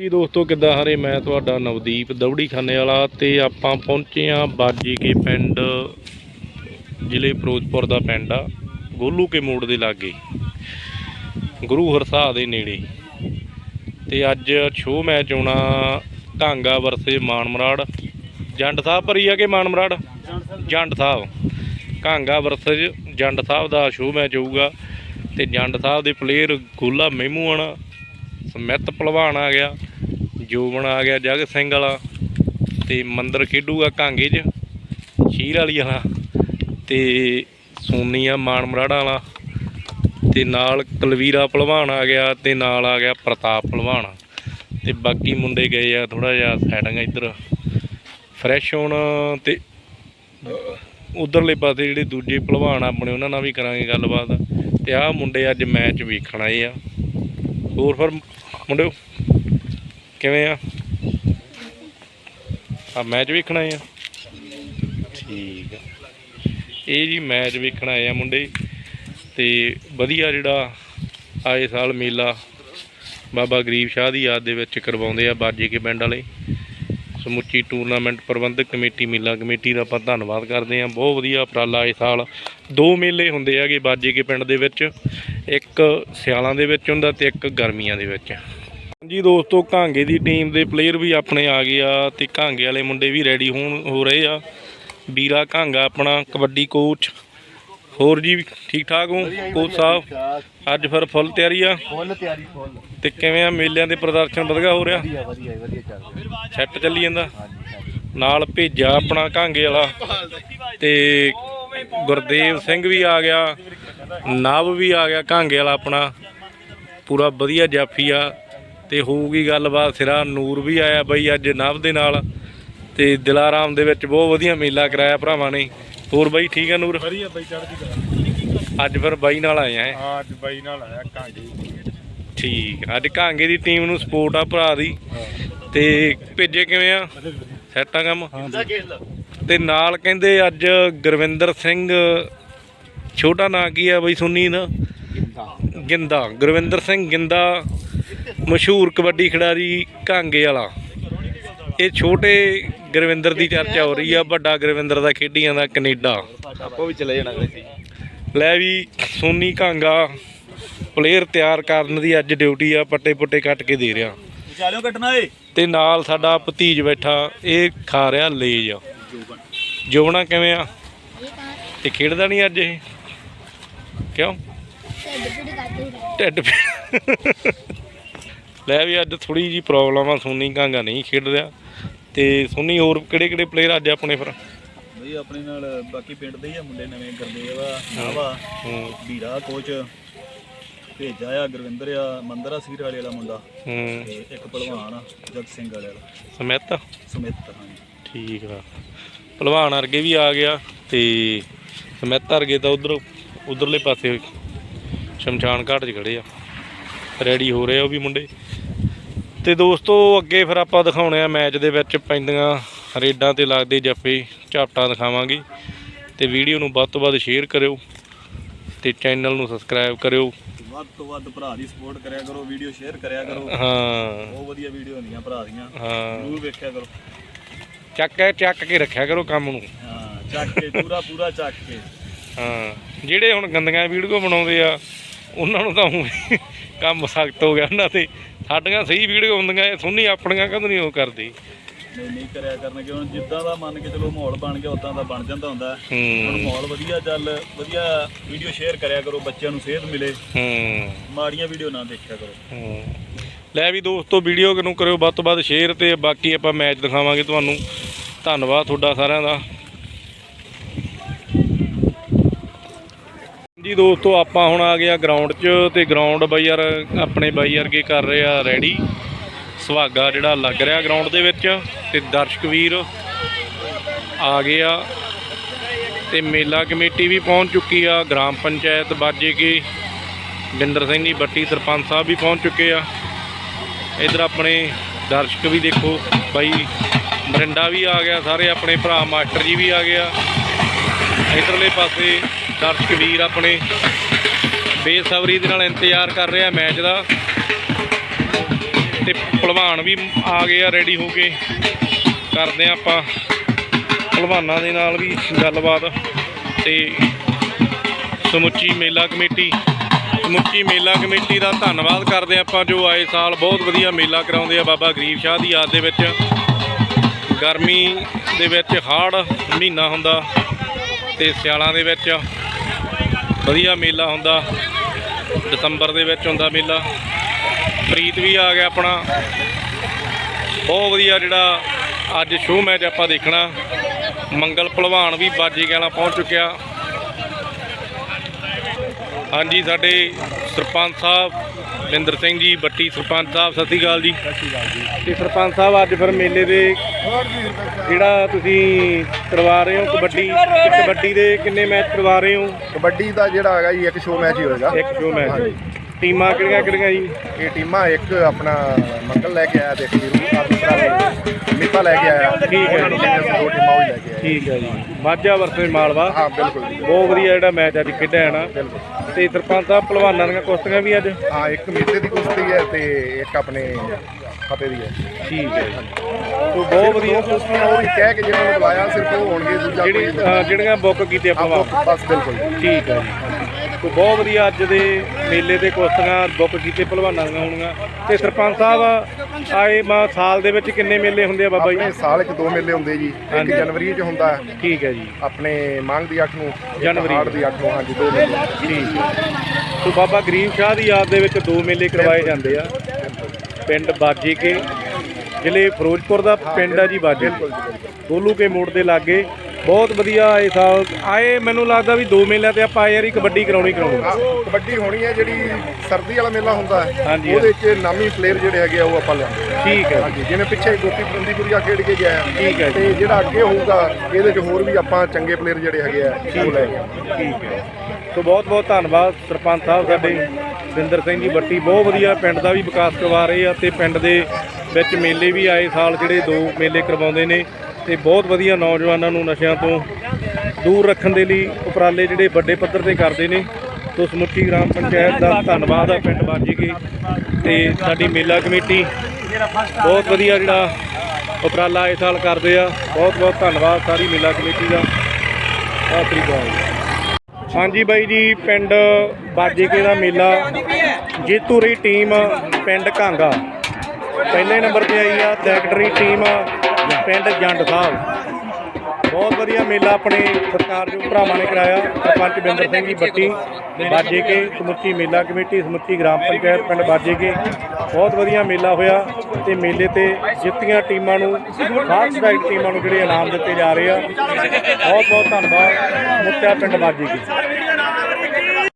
ਜੀ ਦੋਸਤੋ, ਕਿੱਦਾਂ ਹਰੇ ਮੈਂ ਤੁਹਾਡਾ ਨਵਦੀਪ ਦਵੜੀ ਖਾਨੇ ਵਾਲਾ ਤੇ ਆਪਾਂ ਪਹੁੰਚੇ ਆ ਬਾਜੀ ਕੇ ਪਿੰਡ, ਜ਼ਿਲ੍ਹੇ ਫਿਰੋਜ਼ਪੁਰ ਦਾ ਪਿੰਡ ਆ, ਗੋਲੂ ਕੇ ਮੋੜ ਦੇ ਲਾਗੇ, ਗੁਰੂ ਹਰਸਾ ਦੇ ਨੇੜੇ। ਤੇ ਅੱਜ ਛੋ ਮੈਚ ਹੋਣਾ ਢਾਂਗਾ ਵਰਸੇ ਮਾਨਮਰਾੜ। ਜੰਡ ਸਾਹਿਬ ਭਰੀ ਆ ਕਿ ਮਾਨਮਰਾੜ? ਜੰਡ ਸਾਹਿਬ। ਕਾਂਗਾ ਵਰਸਜ ਜੰਡ ਸਾਹਿਬ ਦਾ ਸ਼ੋਅ ਮੈਚ ਹੋਊਗਾ ਤੇ ਜੰਡ ਸਾਹਿਬ ਦੇ ਪਲੇਅਰ ਗੋਲਾ ਮਹਿਮੂਆਣਾ ਸਮਿਤ ਭਲਵਾਨ ਆ ਗਿਆ। ਜੋਬਨ ਆ ਗਿਆ ਜਗ ਸਿੰਘ ਵਾਲਾ ਤੇ ਮੰਦਰ ਖੇਡੂਗਾ ਕਾਂਗੇ 'ਚ, ਸ਼ੀਰ ਵਾਲੀ ਵਾਲਾ ਤੇ ਸੋਨੀਆ ਮਾਨ ਮਰਾੜਾ ਵਾਲਾ ਤੇ ਨਾਲ ਕਲਵੀਰਾ ਭਲਵਾਨ ਆ ਗਿਆ ਤੇ ਨਾਲ ਆ ਗਿਆ ਪ੍ਰਤਾਪ ਭਲਵਾਨ ਤੇ ਬਾਕੀ ਮੁੰਡੇ ਗਏ ਆ ਥੋੜਾ ਜਿਹਾ ਸੈਟਿੰਗ ਇੱਧਰ ਫਰੈਸ਼ ਹੋਣ ਤੇ ਉਧਰਲੇ ਪਾਸੇ ਜਿਹੜੇ ਦੂਜੇ ਭਲਵਾਨ ਆਪਣੇ ਉਹਨਾਂ ਨਾਲ ਵੀ ਕਰਾਂਗੇ ਗੱਲਬਾਤ ਤੇ ਆਹ ਮੁੰਡੇ ਅੱਜ ਮੈਚ ਵੇਖਣ ਆਏ ਆ। ਹੋਰ ਫਿਰ ਮੁੰਡਿਓ? ਕਿਵੇਂ ਆ? ਆ ਮੈਚ ਵੇਖਣ ਆ? ਠੀਕ ਆ। ਇਹ ਜੀ ਮੈਚ ਵੇਖਣ ਆਏ ਆ ਮੁੰਡੇ। ਤੇ ਵਧੀਆ ਜਿਹੜਾ ਆਏ ਸਾਲ ਮੇਲਾ ਬਾਬਾ ਗਰੀਬ ਸ਼ਾਹ ਦੀ ਯਾਦ ਦੇ ਵਿੱਚ ਕਰਵਾਉਂਦੇ ਆ ਬਾਜੇ ਕੇ ਪਿੰਡ ਵਾਲੇ। ਸਮੁੱਚੀ ਟੂਰਨਾਮੈਂਟ ਪ੍ਰਬੰਧਕ ਕਮੇਟੀ ਮੇਲਾ ਕਮੇਟੀ ਦਾ ਆਪਾਂ ਧੰਨਵਾਦ ਕਰਦੇ ਹਾਂ ਬਹੁਤ ਵਧੀਆ ਉਪਰਾਲਾ ਇਸ ਸਾਲ। ਦੋ ਮੇਲੇ ਹੁੰਦੇ ਹੈਗੇ ਬਾਜੇ ਕੇ ਪਿੰਡ ਦੇ ਵਿੱਚ। ਇੱਕ ਸਿਆਲਾਂ ਦੇ ਵਿੱਚ ਹੁੰਦਾ ਤੇ ਇੱਕ ਗਰਮੀਆਂ ਦੇ ਵਿੱਚ। ਜੀ ਦੋਸਤੋ ਕਾਂਗੇ ਦੀ ਟੀਮ ਦੇ ਪਲੇਅਰ ਵੀ ਆਪਣੇ ਆ ਗਏ ਆ ਤੇ ਕਾਂਗੇ ਵਾਲੇ ਮੁੰਡੇ ਵੀ ਰੈਡੀ ਹੋਣ ਹੋ ਰਹੇ ਆ। ਵੀਰਾ ਕਾਂਗਾ ਆਪਣਾ ਕਬੱਡੀ ਕੋਚ ਹੋਰ ਜੀ ਠੀਕ ਠਾਕ ਹੋ ਕੋਚ ਸਾਹਿਬ? ਅੱਜ ਫਿਰ ਫੁੱਲ ਤਿਆਰੀ ਆ? ਫੁੱਲ ਤਿਆਰੀ ਫੁੱਲ। ਤੇ ਕਿਵੇਂ ਆ? ਮੇਲਿਆਂ ਦੇ ਪ੍ਰਦਰਸ਼ਨ ਵਧੀਆ ਹੋ ਰਿਹਾ? ਵਧੀਆ ਵਧੀਆ ਵਧੀਆ ਚੱਲ ਰਿਹਾ। ਸੈੱਟ ਚੱਲੀ ਜਾਂਦਾ? ਨਾਲ ਭੇਜਿਆ ਆਪਣਾ ਕਾਂਗੇ ਵਾਲਾ। ਤੇ ਗੁਰਦੇਵ ਸਿੰਘ ਵੀ ਆ ਗਿਆ। ਨਵ ਵੀ ਆ ਗਿਆ ਕਾਂਗੇ ਵਾਲਾ ਆਪਣਾ। ਪੂਰਾ ਵਧੀਆ ਜਾਫੀ ਆ। ਤੇ ਹੋਊਗੀ ਗੱਲਬਾਤ ਸਿਰਾ ਨੂਰ ਵੀ ਆਇਆ ਬਈ ਅੱਜ ਨਵ ਦੇ ਨਾਲ। ਤੇ ਦਿਲਾਰਾਮ ਦੇ ਵਿੱਚ ਬਹੁਤ ਵਧੀਆ ਮੇਲਾ ਕਰਾਇਆ ਭਰਾਵਾਂ ਨੇ। ਹੋਰ ਬਾਈ ਠੀਕ ਆ ਨੂਰ? ਵਧੀਆ ਬਈ ਚੜ੍ਹਦੀ ਕਰਾ ਅੱਜ ਫਿਰ ਬਾਈ ਨਾਲ ਆਏ ਆ ਹੈਂ। ਅੱਜ ਬਾਈ ਨਾਲ ਆਇਆ ਕਾਂਗੇ ਠੀਕ ਅੱਜ ਕਾਂਗੇ ਦੀ ਟੀਮ ਨੂੰ ਸਪੋਰਟ ਆ ਭਰਾ ਦੀ। ਤੇ ਭੇਜੇ ਕਿਵੇਂ ਆ? ਸੈੱਟ ਕੰਮ? ਤੇ ਨਾਲ ਕਹਿੰਦੇ ਅੱਜ ਗੁਰਵਿੰਦਰ ਸਿੰਘ ਛੋਟਾ ਨਾਂ ਕੀ ਆ ਬਈ ਸੁਣੀ ਨਾ ਗਿੰਦਾ ਗੁਰਵਿੰਦਰ ਸਿੰਘ ਗਿੰਦਾ। ਮਸ਼ਹੂਰ ਕਬੱਡੀ ਖਿਡਾਰੀ ਕਾਂਗੇ ਵਾਲਾ। ਇਹ ਛੋਟੇ ਗੁਰਵਿੰਦਰ ਦੀ ਚਰਚਾ ਹੋ ਰਹੀ ਆ ਵੱਡਾ ਗੁਰਵਿੰਦਰ ਦਾ ਖੇਡੀਆਂ ਦਾ ਕੈਨੇਡਾ। ਆਪਾਂ ਵੀ ਚਲੇ ਜਾਣਾ ਲੈ ਵੀ ਸੋਨੀ ਕਾਂਗਾ ਪਲੇਅਰ ਤਿਆਰ ਕਰਨ ਦੀ ਅੱਜ ਡਿਊਟੀ ਆ ਪੱਟੇ ਪੁੱਟੇ ਕੱਟ ਕੇ ਦੇ ਰਿਹਾ। ਚਾਲਿਓ ਕੱਟਣਾ ਏ। ਤੇ ਨਾਲ ਸਾਡਾ ਭਤੀਜ ਬੈਠਾ ਇਹ ਖਾ ਰਿਹਾ ਲੇਜ। ਜੋਬਣਾ ਕਿਵੇਂ ਆ? ਤੇ ਖੇਡਦਾ ਨਹੀਂ ਅੱਜ ਇਹ? ਕਿਉਂ? ਢਿੱਡ ਪੀੜ। ਲੈ ਵੀ ਅੱਜ ਥੋੜੀ ਜੀ ਪ੍ਰੋਬਲਮ ਆ ਸੋਨੀ ਕਾਂਗਾ ਨਹੀਂ ਖੇਡ ਰਿਹਾ। ਤੇ ਸੋਨੀ ਹੋਰ ਕਿਹੜੇ ਕਿਹੜੇ ਪਲੇਅਰ ਅੱਜ ਆਪਣੇ ਫਿਰ? ਬਈ ਆਪਣੇ ਨਾਲ ਬਾਕੀ ਪਿੰਡ ਦੇ ਹੀ ਆ ਮੁੰਡੇ ਨਵੇਂ ਗੁਰਦੇਵ ਆ ਹੂੰ। ਵੀਰਾ ਕੋਚ ਭੇਜਾ ਆ ਗੁਰਵਿੰਦਰ ਆ ਮੰਦਰ ਆ ਸੀਰ ਵਾਲੇ ਵਾਲਾ ਮੁੰਡਾ ਹੂੰ। ਤੇ ਇੱਕ ਭਲਵਾਨ ਆ ਜਗ ਸਿੰਘ ਵਾਲੇ ਵਾਲਾ। ਸਮਿਤ? ਸਮਿਤ ਹਾਂਜੀ। ਠੀਕ ਆ। ਭਲਵਾਨ ਅਰਗੇ ਵੀ ਆ ਗਿਆ ਤੇ ਸਮਿਤ ਅਰਗੇ ਤਾਂ ਉਧਰ ਉਧਰਲੇ ਪਾਸੇ ਸ਼ਮਸ਼ਾਨ ਘਾਟ 'ਚ ਖੜੇ ਆ। ਰੈਡੀ ਹੋ ਰਹੇ ਆ ਉਹ ਵੀ ਮੁੰਡੇ। ਤੇ ਦੋਸਤੋ ਅੱਗੇ ਫਿਰ ਆਪਾਂ ਦਿਖਾਉਣੇ ਆ ਮੈਚ ਦੇ ਵਿੱਚ ਪੈਂਦੀਆਂ ਰੇਡਾਂ ਤੇ ਲੱਗਦੇ ਜੱਫੇ। ਝਾਪਟਾਂ ਦਿਖਾਵਾਂਗੇ। ਤੇ ਵੀਡੀਓ ਨੂੰ ਵੱਧ ਤੋਂ ਵੱਧ ਸ਼ੇਅਰ ਕਰਿਓ ਤੇ ਚੈਨਲ ਨੂੰ ਸਬਸਕ੍ਰਾਈਬ ਕਰਿਓ। ਵੱਧ ਤੋਂ ਵੱਧ ਭਰਾ ਦੀ ਸਪੋਰਟ ਕਰਿਆ ਕਰੋ ਵੀਡੀਓ ਸ਼ੇਅਰ ਕਰਿਆ ਕਰੋ। ਹਾਂ। ਬਹੁਤ ਵਧੀਆ ਵੀਡੀਓ ਹੁੰਦੀਆਂ ਭਰਾ ਦੀਆਂ। ਹਾਂ। ਜ਼ਰੂਰ ਵੇਖਿਆ ਕਰੋ। ਚੱਕ ਕੇ ਚੱਕ ਕੇ ਰੱਖਿਆ ਕਰੋ ਕੰਮ ਨੂੰ। ਹਾਂ ਚੱਕ ਕੇ ਪੂਰਾ ਪੂਰਾ ਚੱਕ ਕੇ। ਹਾਂ। ਜਿਹੜੇ ਹੁਣ ਗੰਦੀਆਂ ਵੀਡੀਓ ਬਣਾਉਂਦੇ ਆ ਉਹਨਾਂ ਨੂੰ ਤਾਂ ਕੰਮ ਸਖਤ ਹੋ ਗਿਆ ਉਹਨਾਂ ਤੇ। ਸਾਡੀਆਂ ਸਹੀ ਵੀਡੀਓ ਹੁੰਦੀਆਂ ਇਹ ਸੋਨੀ ਆਪਣੀਆਂ ਕਦੋਂ ਨਹੀਂ ਉਹ ਕਰਦੀ। ਨਹੀਂ ਨਹੀਂ ਕਰਿਆ ਕਰਨਗੇ ਹੁਣ ਜਿੱਦਾਂ ਦਾ ਮੰਨ ਕੇ ਚਲੋ ਮਾਹੌਲ ਬਣ ਗਿਆ ਉਦਾਂ ਦਾ ਬਣ ਜਾਂਦਾ ਹੁੰਦਾ। ਹੁਣ ਮਾਹੌਲ ਵਧੀਆ ਚੱਲ ਵਧੀਆ ਵੀਡੀਓ ਸ਼ੇਅਰ ਕਰਿਆ ਕਰੋ ਬੱਚਿਆਂ ਨੂੰ ਸੇਧ ਮਿਲੇ। ਹੂੰ। ਮਾੜੀਆਂ ਵੀਡੀਓ ਨਾ ਦੇਖਿਆ ਕਰੋ। ਲੈ ਵੀ ਦੋਸਤੋ ਵੀਡੀਓ ਨੂੰ ਕਰਿਓ ਵੱਧ ਤੋਂ ਵੱਧ ਸ਼ੇਅਰ ਤੇ ਬਾਕੀ ਆਪਾਂ ਮੈਚ ਦਿਖਾਵਾਂਗੇ ਤੁਹਾਨੂੰ। ਧੰਨਵਾਦ ਤੁਹਾਡਾ ਸਾਰਿਆਂ ਦਾ। ਜੀ ਦੋਸਤੋ, ਆਪਾਂ ਹੁਣ ਆ ਗਿਆ ਗਰਾਊਂਡ 'ਚ ਤੇ ਗਰਾਊਂਡ ਬਾਈ ਯਾਰ ਆਪਣੇ ਬਾਈ ਵਰਗੇ ਕਰ ਰਹੇ ਆ ਰੈਡੀ ਸੁਹਾਗਾ ਜਿਹੜਾ ਲੱਗ ਰਿਹਾ ਗਰਾਊਂਡ ਦੇ ਵਿੱਚ ਤੇ ਦਰਸ਼ਕ ਵੀਰ ਆ ਗਏ ਆ ਤੇ ਮੇਲਾ ਕਮੇਟੀ ਵੀ ਪਹੁੰਚ ਚੁੱਕੀ ਆ, ਗ੍ਰਾਮ ਪੰਚਾਇਤ ਬਾਜੇ ਕੇ ਬਿੰਦਰ ਸਿੰਘ ਜੀ, ਬੱਟੀ ਸਰਪੰਚ ਸਾਹਿਬ ਵੀ ਪਹੁੰਚ ਚੁੱਕੇ ਆ। ਇਧਰ ਆਪਣੇ ਦਰਸ਼ਕ ਵੀ ਦੇਖੋ, ਬਾਈ ਮਰਿੰਡਾ ਵੀ ਆ ਗਿਆ, ਸਾਰੇ ਆਪਣੇ ਭਰਾ ਮਾਸਟਰ ਜੀ ਵੀ ਆ ਗਿਆ ਇਧਰਲੇ ਪਾਸੇ ਦਰਸ਼ਕ ਵੀਰ ਆਪਣੇ ਬੇਸਬਰੀ ਦੇ ਨਾਲ ਇੰਤਜ਼ਾਰ ਕਰ ਰਿਹਾ ਮੈਚ ਦਾ। ਤੇ ਭਲਵਾਨ ਵੀ ਆ ਗਏ ਆ ਰੈਡੀ ਹੋ ਕੇ ਕਰਦੇ ਆ ਆਪਾਂ ਭਲਵਾਨਾਂ ਦੇ ਨਾਲ ਵੀ ਗੱਲਬਾਤ। ਤੇ ਸਮੁੱਚੀ ਮੇਲਾ ਕਮੇਟੀ, ਸਮੁੱਚੀ ਮੇਲਾ ਕਮੇਟੀ ਦਾ ਧੰਨਵਾਦ ਕਰਦੇ ਹਾਂ ਆਪਾਂ ਜੋ ਆਏ ਸਾਲ ਬਹੁਤ ਵਧੀਆ ਮੇਲਾ ਕਰਾਉਂਦੇ ਆ ਬਾਬਾ ਗਰੀਬ ਸ਼ਾਹ ਦੀ ਯਾਦ ਦੇ ਵਿੱਚ। ਗਰਮੀ ਦੇ ਵਿੱਚ ਹਾੜ ਮਹੀਨਾ ਹੁੰਦਾ। ਤੇ ਸਿਆਲਾਂ ਦੇ ਵਿੱਚ ਵਧੀਆ ਮੇਲਾ ਹੁੰਦਾ। ਦਸੰਬਰ ਦੇ ਵਿੱਚ ਹੁੰਦਾ ਮੇਲਾ। ਪ੍ਰੀਤ ਵੀ ਆ ਗਿਆ ਆਪਣਾ। ਬਹੁਤ ਵਧੀਆ ਜਿਹੜਾ ਅੱਜ ਸ਼ੋਅ ਮੈਚ ਆਪਾਂ ਦੇਖਣਾ। ਮੰਗਲ ਭਲਵਾਨ ਵੀ ਬਾਜੀ ਗਾਲਾ ਪਹੁੰਚ ਚੁੱਕਿਆ। ਹਾਂਜੀ, ਸਾਡੇ ਸਰਪੰਚ ਸਾਹਿਬ ਮਹਿੰਦਰ ਸਿੰਘ ਜੀ ਬੱਟੀ ਸਰਪੰਚ ਸਾਹਿਬ ਸਤਿ ਸ਼੍ਰੀ ਅਕਾਲ ਜੀ। ਤੇ ਸਰਪੰਚ ਸਾਹਿਬ ਅੱਜ ਫਿਰ ਮੇਲੇ ਦੇ ਜਿਹੜਾ ਤੁਸੀਂ ਕਰਵਾ ਰਹੇ ਹੋ ਕਬੱਡੀ ਤੇ ਕਬੱਡੀ ਦੇ ਕਿੰਨੇ ਮੈਚ ਕਰਵਾ ਰਹੇ ਹੋ? ਕਬੱਡੀ ਦਾ ਜਿਹੜਾ ਹੈਗਾ ਜੀ ਇੱਕ ਸ਼ੋਅ ਮੈਚ ਹੀ ਹੋਏਗਾ। ਇੱਕ ਸ਼ੋਅ ਮੈਚ ਟੀਮਾਂ ਕਿਹੜੀਆਂ ਕਿਹੜੀਆਂ ਜੀ? ਇਹ ਟੀਮਾਂ ਇੱਕ ਆਪਣਾ ਮੰਗਲ ਲੈ ਕੇ ਆਇਆ ਤੇ ਇੱਕ ਵੀਰੂ ਦੂਸਰਾ ਮਿੱਪਾ ਲੈ ਕੇ ਆਇਆ। ਠੀਕ ਹੈ। ਉਹਨਾਂ ਨੂੰ ਕਹਿੰਦੇ ਅਸੀਂ ਦੋ ਟੀਮਾਂ ਉਹ ਹੀ ਲੈ ਕੇ ਆਏ। ਠੀਕ ਹੈ ਜੀ। ਮਾਝਾ ਵਰਸੇ ਮਾਲਵਾ। ਹਾਂ ਬਿਲਕੁਲ ਜੀ। ਬਹੁਤ ਵਧੀਆ ਜਿਹੜਾ ਮੈਚ ਅੱਜ ਖੇਡਿਆ ਹੈ ਨਾ। ਬਿਲਕੁਲ। ਤੇ ਸਰਪੰਚ ਸਾਹਿਬ ਪਹਿਲਵਾਨਾਂ ਦੀਆਂ ਕੁਸ਼ਤੀਆਂ ਵੀ ਅੱਜ? ਹਾਂ ਇੱਕ ਮਿੱਤੇ ਦੀ ਕੁਸ਼ਤੀ ਹੈ ਤੇ ਇੱਕ ਆਪਣੇ ਫਤਿਹ ਦੀ ਹੈ। ਠੀਕ ਹੈ ਜੀ। ਤੋ ਬਹੁਤ ਵਧੀਆ। ਕੁਸ਼ਤੀਆਂ ਉਹ ਵੀ ਕਹਿ ਕੇ ਜਿਹਨਾਂ ਨੂੰ ਬੁਲਾਇਆ ਸਿਰਫ ਉਹ ਹੋਣਗੇ ਦੂਜਾ ਕੋਈ ਜਿਹੜੀ ਜਿਹੜੀਆਂ ਬੁੱਕ ਕੀਤੀਆਂ ਹਾਂ, ਪਹਿਲਵਾਨ ਬਸ ਬਿਲਕੁਲ। ਜੀ। ਠੀਕ ਹੈ ਜੀ। ਤੋ ਬਹੁਤ ਵਧੀਆ ਅੱਜ ਦੇ ਮੇਲੇ ਦੇ ਕੁਸ਼ਤੀਆਂ ਬੁੱਕ ਕੀਤੇ ਪਹਿਲਵਾਨਾਂ ਦੀਆਂ ਹੋਣਗੀਆਂ। ਤੇ ਸਰਪੰਚ ਸਾਹਿਬ ਆਏ ਮਾ ਸਾਲ ਦੇ ਵਿੱਚ ਕਿੰਨੇ ਮੇਲੇ ਹੁੰਦੇ ਆ ਬਾਬਾ ਜੀ? ਆਪਣੇ ਸਾਲ 'ਚ ਦੋ ਮੇਲੇ ਹੁੰਦੇ ਜੀ। ਇੱਕ ਹਾਂਜੀ। ਜਨਵਰੀ 'ਚ ਹੁੰਦਾ। ਹੈ ਠੀਕ ਹੈ ਜੀ। ਆਪਣੇ ਮੰਗ ਦੀ 8 ਨੂੰ ਇੱਕ ਜਨਵਰੀ। ਹਾੜ ਦੀ 8 ਨੂੰ ਹਾਂਜੀ ਦੋ ਮੇਲੇ। ਠੀਕ ਹੈ। ਤੋ ਬਾਬਾ ਗਰੀਬ ਸ਼ਾਹ ਦੀ ਯਾਦ ਦੇ ਵਿੱਚ ਦੋ ਮੇਲੇ ਕਰਵਾਏ ਜਾਂਦੇ ਆ। ਪਿੰਡ ਬਾਜੀ ਕੇ ਜ਼ਿਲ੍ਹੇ ਫਿਰੋਜ਼ਪੁਰ ਦਾ ਪਿੰਡ ਆ ਜੀ ਬਾਜੀ ਗੋਲੂ ਕੇ ਮੋੜ ਦੇ ਲਾਗੇ ਬਹੁਤ ਵਧੀਆ ਇਹ ਸਾਲ ਆਏ ਮੈਨੂੰ ਲੱਗਦਾ ਵੀ ਦੋ ਮੇਲਿਆਂ ਤੇ ਆਪਾਂ ਯਾਰ ਹੀ ਕਬੱਡੀ ਕਰਾਉਣੀ ਕਰਾਉਣੀ ਕਬੱਡੀ ਹੋਣੀ ਹੈ ਜਿਹੜੀ ਸਰਦੀ ਵਾਲਾ ਮੇਲਾ ਹੁੰਦਾ ਹੈ ਹਾਂਜੀ। ਉਹਦੇ 'ਚ ਨਾਮੀ ਪਲੇਅਰ ਜਿਹੜੇ ਹੈਗੇ ਆ ਉਹ ਆਪਾਂ ਲਿਆਉਂਦੇ ਹਾਂ ਠੀਕ ਹੈ ਹਾਂਜੀ ਜਿਵੇਂ ਪਿੱਛੇ ਗੋਪੀ ਫਰੰਦੀਪੁਰੀਆ ਖੇਡ ਕੇ ਗਿਆ ਹੈ। ਠੀਕ ਹੈ ਜੀ। ਤੇ ਜਿਹੜਾ ਅੱਗੇ ਹੋਊਗਾ ਇਹਦੇ 'ਚ ਹੋਰ ਵੀ ਆਪਾਂ ਚੰਗੇ ਪਲੇਅਰ ਜਿਹੜੇ ਹੈਗੇ ਆ ਉਹ ਲੈ ਕੇ ਆਵਾਂਗੇ। ਠੀਕ ਹੈ ਸੋ ਬਹੁਤ ਬਹੁਤ ਧੰਨਵਾਦ ਸਰਪੰਚ ਸਾਹਿਬ ਸਾਡੇ ਸਿੰਦਰ ਸਿੰਘ ਜੀ ਬੱਟੀ ਬਹੁਤ ਵਧੀਆ ਪਿੰਡ ਦਾ ਵੀ ਵਿਕਾਸ ਕਰਵਾ ਰਹੇ ਆ ਤੇ ਪਿੰਡ ਦੇ ਵਿੱਚ ਮੇਲੇ ਵੀ ਆਏ ਸਾਲ ਜਿਹੜੇ ਦੋ ਮੇਲੇ ਕਰਵਾਉਂਦੇ ਨੇ ਤੇ ਬਹੁਤ ਵਧੀਆ ਨੌਜਵਾਨਾਂ ਨੂੰ ਨਸ਼ਿਆਂ ਤੋਂ ਦੂਰ ਰੱਖਣ ਦੇ ਲਈ ਉਪਰਾਲੇ ਜਿਹੜੇ ਵੱਡੇ ਪੱਧਰ ਤੇ ਕਰਦੇ ਨੇ। ਸੋ ਸਮੁੱਚੀ ਗ੍ਰਾਮ ਪੰਚਾਇਤ ਦਾ ਧੰਨਵਾਦ ਆ ਪਿੰਡ ਬਾਜੀ ਕੇ ਤੇ ਸਾਡੀ ਮੇਲਾ ਕਮੇਟੀ। ਬਹੁਤ ਵਧੀਆ ਜਿਹੜਾ ਉਪਰਾਲਾ ਇਸ ਸਾਲ ਕਰਦੇ ਆ। ਬਹੁਤ ਬਹੁਤ ਧੰਨਵਾਦ ਸਾਰੀ ਮੇਲਾ ਕਮੇਟੀ ਦਾ। ਸਤਿ ਸ੍ਰੀ ਅਕਾਲ। ਹਾਂਜੀ ਬਾਈ ਜੀ, ਪਿੰਡ ਬਾਜੀਕੇ ਦਾ ਮੇਲਾ। ਜੇਤੂਰੀ ਟੀਮ ਪਿੰਡ ਕਾਂਗਾ। ਪਹਿਲੇ ਨੰਬਰ ਤੇ ਆਈ ਆ, ਸੈਕਟਰੀ ਟੀਮ ਪਿੰਡ ਜੰਡ ਸਾਹਿਬ ਬਹੁਤ ਵਧੀਆ ਮੇਲਾ ਆਪਣੇ ਸਰਕਾਰਯੋਗ ਭਰਾਵਾਂ ਨੇ ਕਰਾਇਆ। ਸਰਪੰਚ ਬਿੰਦਰ ਸਿੰਘ ਜੀ ਬੱਟੀ ਬਾਜੇ ਬਾਜੇਕੇ ਸਮੁੱਚੀ ਮੇਲਾ ਕਮੇਟੀ, ਸਮੁੱਚੀ ਗ੍ਰਾਮ ਪੰਚਾਇਤ ਪਿੰਡ ਬਾਜੇਕੇ ਬਹੁਤ ਵਧੀਆ ਮੇਲਾ ਹੋਇਆ ਤੇ ਮੇਲੇ ਤੇ ਜਿੱਤੀਆਂ ਟੀਮਾਂ ਨੂੰ ਫਾਸਟ ਟਰੈਕ ਟੀਮਾਂ ਨੂੰ ਜਿਹੜੇ ਇਨਾਮ ਦਿੱਤੇ ਜਾ ਰਹੇ ਆ। ਬਹੁਤ ਬਹੁਤ ਧੰਨਵਾਦ ਮੁੱਤਿਆ ਪਿੰਡ ਬਾਜੇਕੇ